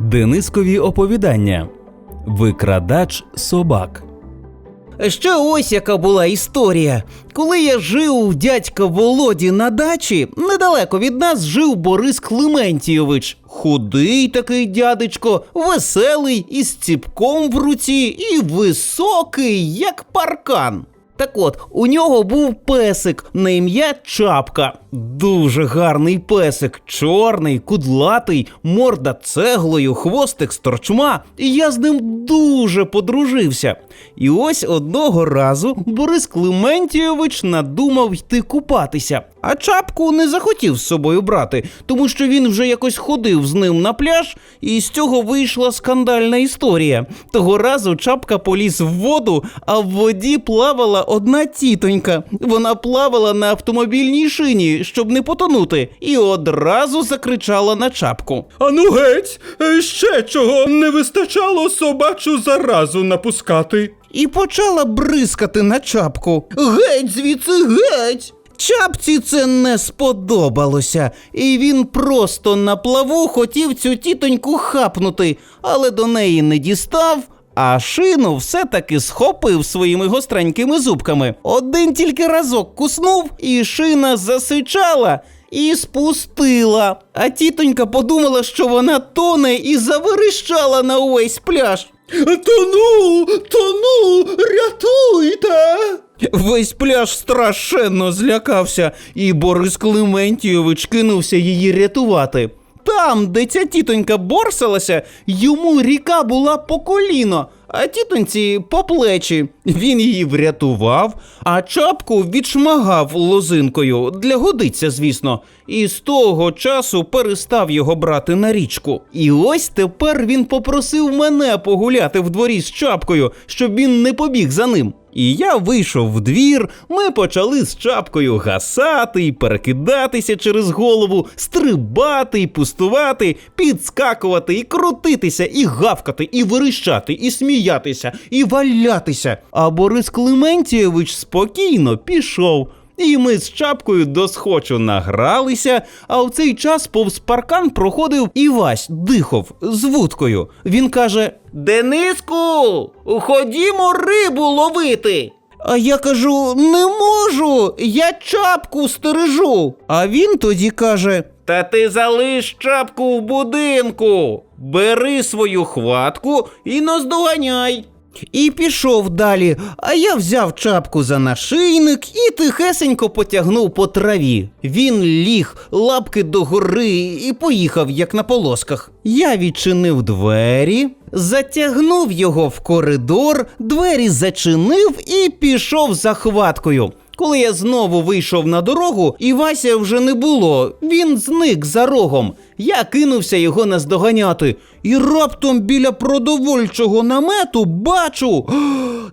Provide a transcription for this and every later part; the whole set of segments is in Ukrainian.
Денискові оповідання Викрадач собак. Ще ось яка була історія. Коли я жив у дядька Володі на дачі, недалеко від нас жив Борис Клементійович. Худий такий дядечко, веселий, із ціпком в руці і високий, як паркан. Так от, у нього був песик на ім'я Чапка. Дуже гарний песик, чорний, кудлатий, морда цеглою, хвостик з торчма, і я з ним дуже подружився. І ось одного разу Борис Клементійович надумав йти купатися, а чапку не захотів з собою брати, тому що він вже якось ходив з ним на пляж, і з цього вийшла скандальна історія. Того разу чапка поліз в воду, а в воді плавала одна тітонька. Вона плавала на автомобільній шині, щоб не потонути, і одразу закричала на чапку. Ану геть, е, ще чого не вистачало собачу заразу напускати. і почала бризкати на чапку. Геть звідси, геть! Чапці це не сподобалося, і він просто на плаву хотів цю тітоньку хапнути, але до неї не дістав. А шину все-таки схопив своїми гостренькими зубками. Один тільки разок куснув, і шина засичала і спустила. А тітонька подумала, що вона тоне і заверещала на увесь пляж. Тону, тону, рятуйте. Весь пляж страшенно злякався, і Борис Клементійович кинувся її рятувати. Там, де ця тітонька борсалася, йому ріка була по коліно, а тітоньці по плечі. Він її врятував, а чапку відшмагав лозинкою для годиться, звісно, і з того часу перестав його брати на річку. І ось тепер він попросив мене погуляти в дворі з чапкою, щоб він не побіг за ним. І я вийшов в двір, ми почали з чапкою гасати і перекидатися через голову, стрибати і пустувати, підскакувати і крутитися, і гавкати, і верещати, і сміятися, і валятися. А Борис Клементійович спокійно пішов. І ми з чапкою до схочу награлися, а в цей час повз паркан проходив Івась Дихов з вудкою. Він каже: Дениску, ходімо рибу ловити. А я кажу: не можу, я чапку стережу. А він тоді каже: Та ти залиш чапку в будинку, бери свою хватку і наздоганяй. І пішов далі, а я взяв чапку за нашийник і тихесенько потягнув по траві. Він ліг, лапки догори і поїхав, як на полосках. Я відчинив двері, затягнув його в коридор, двері зачинив і пішов за хваткою. Коли я знову вийшов на дорогу, Івася вже не було. Він зник за рогом. Я кинувся його наздоганяти. І раптом біля продовольчого намету бачу,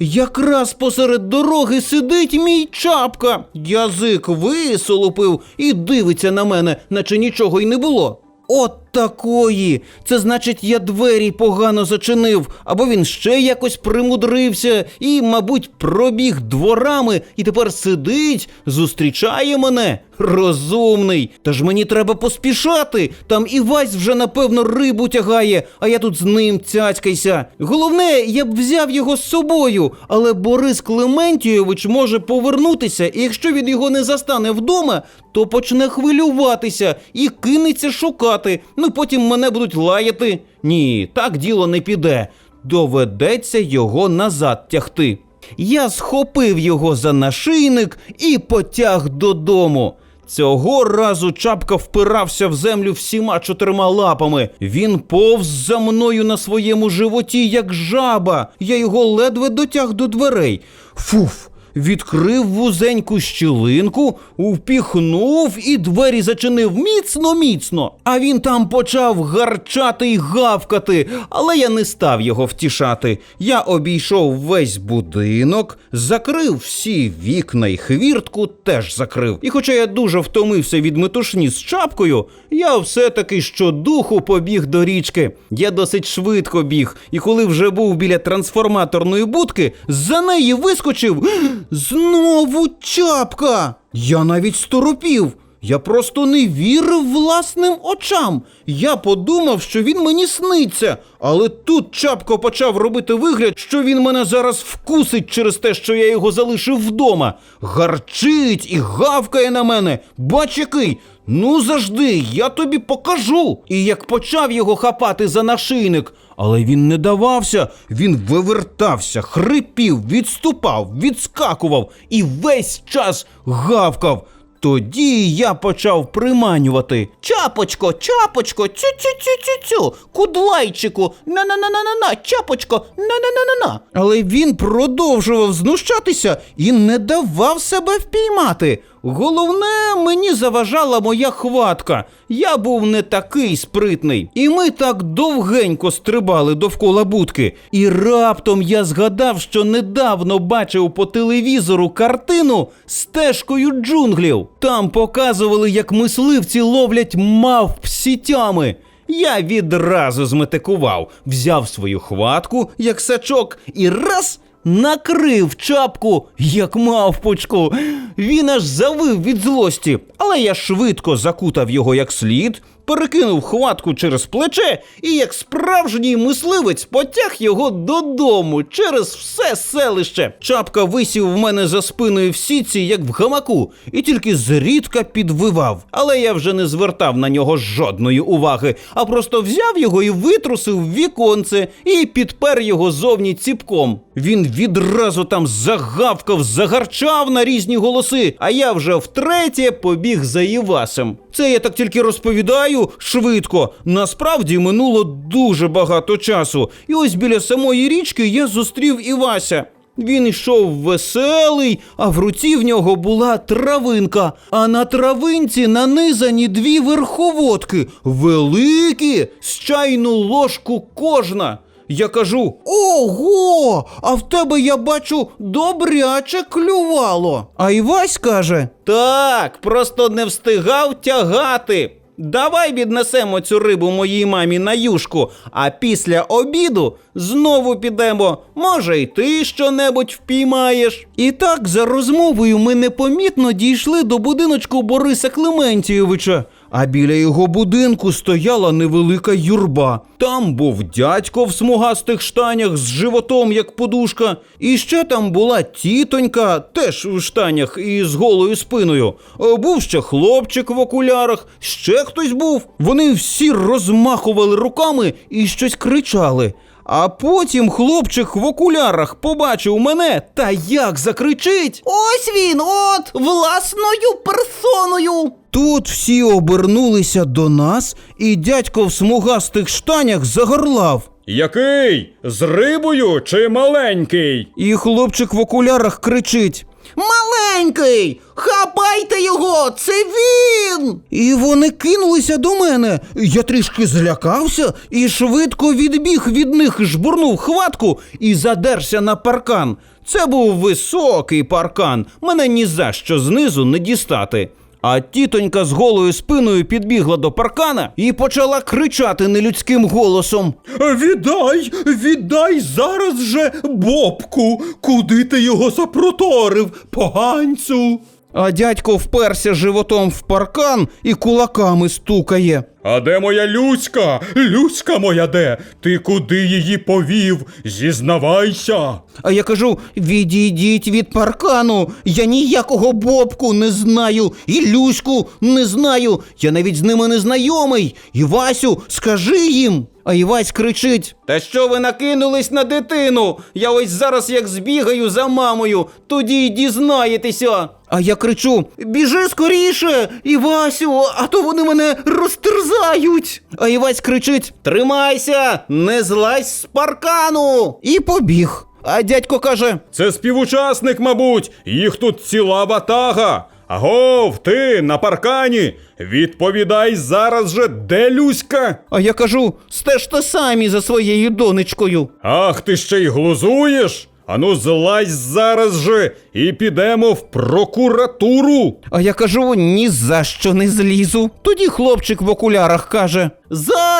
якраз посеред дороги сидить мій чапка. Язик висолопив і дивиться на мене, наче нічого й не було. От такої. Це значить, я двері погано зачинив, або він ще якось примудрився і, мабуть, пробіг дворами і тепер сидить, зустрічає мене. Розумний. Та ж мені треба поспішати. Там Івась вже напевно рибу тягає, а я тут з ним цяцькайся. Головне, я б взяв його з собою, але Борис Клементійович може повернутися, і якщо він його не застане вдома, то почне хвилюватися і кинеться шукати. Ну потім мене будуть лаяти. Ні, так діло не піде. Доведеться його назад тягти. Я схопив його за нашийник і потяг додому. Цього разу чапка впирався в землю всіма чотирма лапами. Він повз за мною на своєму животі, як жаба. Я його ледве дотяг до дверей. Фуф. Відкрив вузеньку щілинку, впіхнув і двері зачинив міцно, міцно. А він там почав гарчати й гавкати, але я не став його втішати. Я обійшов весь будинок, закрив всі вікна й хвіртку теж закрив. І хоча я дуже втомився від метушні з чапкою, я все-таки щодуху побіг до річки. Я досить швидко біг, і коли вже був біля трансформаторної будки, за неї вискочив знову чапка. Я навіть сторопів. Я просто не вірив власним очам. Я подумав, що він мені сниться, але тут Чапко почав робити вигляд, що він мене зараз вкусить через те, що я його залишив вдома. Гарчить і гавкає на мене. Бач який. Ну завжди, я тобі покажу. І як почав його хапати за нашийник, але він не давався, він вивертався, хрипів, відступав, відскакував і весь час гавкав. Тоді я почав приманювати. Чапочко, чапочко, цю-цю-цю-цю-цю, кудлайчику, на-на-на-на-на-на, чапочко, на-на-на-на-на. Але він продовжував знущатися і не давав себе впіймати. Головне, мені заважала моя хватка. Я був не такий спритний. І ми так довгенько стрибали довкола будки. І раптом я згадав, що недавно бачив по телевізору картину стежкою джунглів. Там показували, як мисливці ловлять мавп сітями. Я відразу зметикував, взяв свою хватку, як сачок, і раз накрив чапку, як мавпочку. Він аж завив від злості, але я швидко закутав його як слід, перекинув хватку через плече і, як справжній мисливець, потяг його додому через все селище. Чапка висів в мене за спиною в сітці, як в гамаку, і тільки зрідка підвивав. Але я вже не звертав на нього жодної уваги, а просто взяв його і витрусив в віконце і підпер його зовні ціпком. Він відразу там загавкав, загарчав на різні голоси, а я вже втретє побіг за Івасем. Це я так тільки розповідаю швидко. Насправді минуло дуже багато часу. І ось біля самої річки я зустрів Івася. Він йшов веселий, а в руці в нього була травинка. А на травинці нанизані дві верховодки, великі, з чайну ложку кожна. Я кажу: Ого! А в тебе я бачу добряче клювало. А Івась каже: Так, просто не встигав тягати. Давай віднесемо цю рибу моїй мамі на юшку, а після обіду знову підемо. Може, й ти щонебудь впіймаєш. І так, за розмовою, ми непомітно дійшли до будиночку Бориса Клементійовича. А біля його будинку стояла невелика юрба. Там був дядько в смугастих штанях з животом, як подушка. І ще там була тітонька, теж в штанях і з голою спиною. Е, Був ще хлопчик в окулярах, ще хтось був. Вони всі розмахували руками і щось кричали. А потім хлопчик в окулярах побачив мене та як закричить: Ось він, от, власною персоною. Тут всі обернулися до нас, і дядько в смугастих штанях загорлав. Який? З рибою чи маленький? І хлопчик в окулярах кричить: Маленький! Хапайте його! Це він! І вони кинулися до мене. Я трішки злякався і швидко відбіг від них, жбурнув хватку і задерся на паркан. Це був високий паркан, мене ні за що знизу не дістати. А тітонька з голою спиною підбігла до паркана і почала кричати нелюдським голосом. Віддай, віддай зараз же бобку. Куди ти його запроторив, поганцю? А дядько вперся животом в паркан і кулаками стукає. А де моя Люська? Люська моя де? Ти куди її повів? Зізнавайся. А я кажу: відійдіть від паркану. Я ніякого бобку не знаю, і Люську не знаю. Я навіть з ними не знайомий. Івасю, скажи їм. А Івась кричить: Та що ви накинулись на дитину? Я ось зараз як збігаю за мамою, тоді й дізнаєтеся. А я кричу: Біжи скоріше, Івасю, а то вони мене розтерзають. А Івась кричить: Тримайся, не злазь з паркану. І побіг. А дядько каже: Це співучасник, мабуть, їх тут ціла ватага. Агов, ти на паркані. Відповідай зараз же, де Люська? А я кажу: стежте самі за своєю донечкою. Ах, ти ще й глузуєш? Ану, злазь зараз же і підемо в прокуратуру. А я кажу, ні за що не злізу. Тоді хлопчик в окулярах каже: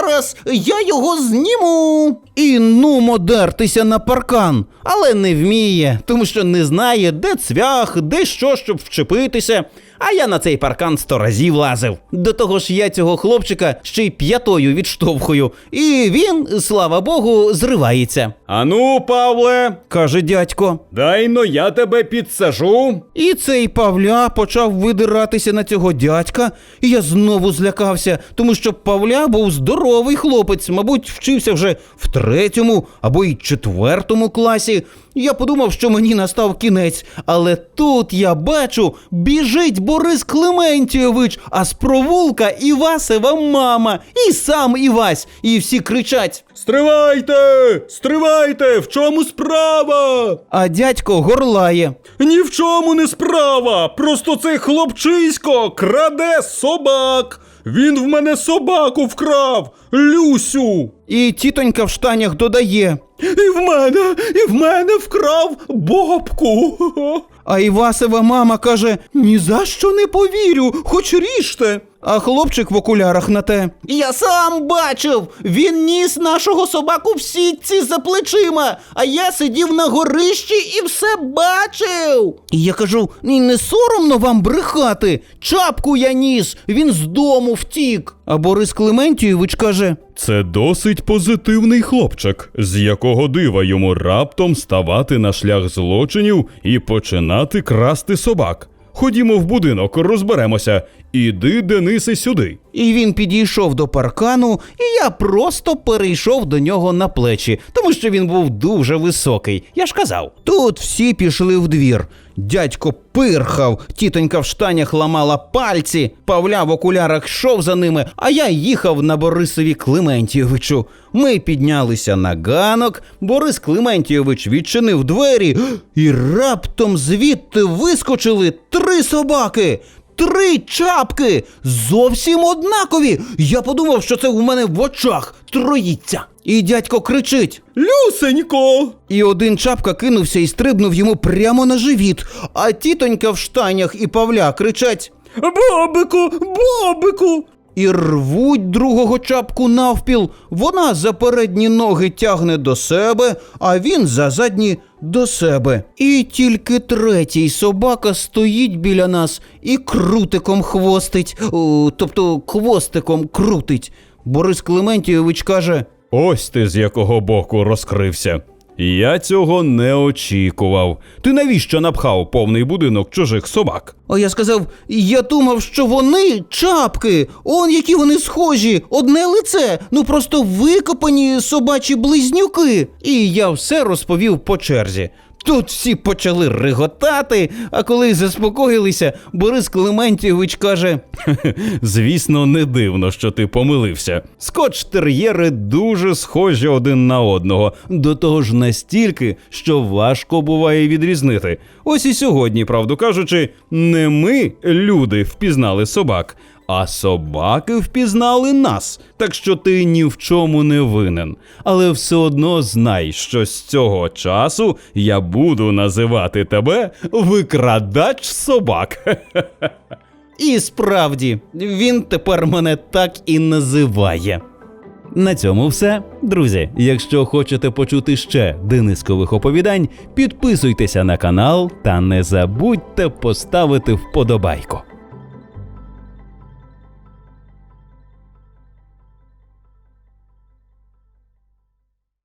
Зараз я його зніму. І нумо дертися на паркан, але не вміє, тому що не знає, де цвях, де що, щоб вчепитися. А я на цей паркан сто разів лазив. До того ж, я цього хлопчика ще й п'ятою відштовхую, і він, слава Богу, зривається. Ану, Павле, каже дядько. дай но я тебе підсажу. І цей Павля почав видиратися на цього дядька, і я знову злякався, тому що Павля був здоровий хлопець, мабуть, вчився вже в третьому або й четвертому класі. Я подумав, що мені настав кінець, але тут я бачу, біжить Борис Клементійович, а з провулка Івасева мама, і сам Івась, і всі кричать. Стривайте! Стривайте! В чому справа? А дядько горлає. Ні в чому не справа! Просто цей хлопчисько краде собак! Він в мене собаку вкрав! Люсю! І тітонька в штанях додає. І в мене, і в мене вкрав бобку. А Івасова мама каже: Ні за що не повірю, хоч ріжте. А хлопчик в окулярах на те. Я сам бачив. Він ніс нашого собаку в сітці за плечима, а я сидів на горищі і все бачив. І я кажу: ні, не соромно вам брехати. Чапку я ніс, він з дому втік. А Борис Клементійович каже: Це досить позитивний хлопчик, з якого дива йому раптом ставати на шлях злочинів і починати красти собак. Ходімо в будинок, розберемося. Іди, Денисе, сюди. І він підійшов до паркану, і я просто перейшов до нього на плечі, тому що він був дуже високий. Я ж казав. Тут всі пішли в двір. Дядько пирхав, тітонька в штанях ламала пальці, Павля в окулярах йшов за ними, а я їхав на Борисові Клементійовичу. Ми піднялися на ганок, Борис Клементійович відчинив двері, і раптом звідти вискочили три собаки. Три чапки зовсім однакові. Я подумав, що це у мене в очах троїться. І дядько кричить: Люсенько! і один чапка кинувся і стрибнув йому прямо на живіт, а тітонька в штанях і Павля кричать: Бобику, бобику! І рвуть другого чапку навпіл. Вона за передні ноги тягне до себе, а він за задні до себе. І тільки третій собака стоїть біля нас і крутиком хвостить, о, тобто хвостиком крутить. Борис Клементійович каже. Ось ти з якого боку розкрився. Я цього не очікував. Ти навіщо напхав повний будинок чужих собак? А я сказав: я думав, що вони чапки. Он які вони схожі, одне лице, ну просто викопані собачі близнюки. І я все розповів по черзі. Тут всі почали реготати, а коли заспокоїлися, Борис Клементійович каже: Звісно, не дивно, що ти помилився. Скотч-тер'єри дуже схожі один на одного, до того ж настільки, що важко буває відрізнити. Ось і сьогодні, правду кажучи, не ми, люди, впізнали собак, а собаки впізнали нас. Так що ти ні в чому не винен. Але все одно знай, що з цього часу я буду називати тебе викрадач собак. І справді, він тепер мене так і називає. На цьому все. Друзі, якщо хочете почути ще денискових оповідань, підписуйтеся на канал та не забудьте поставити вподобайку.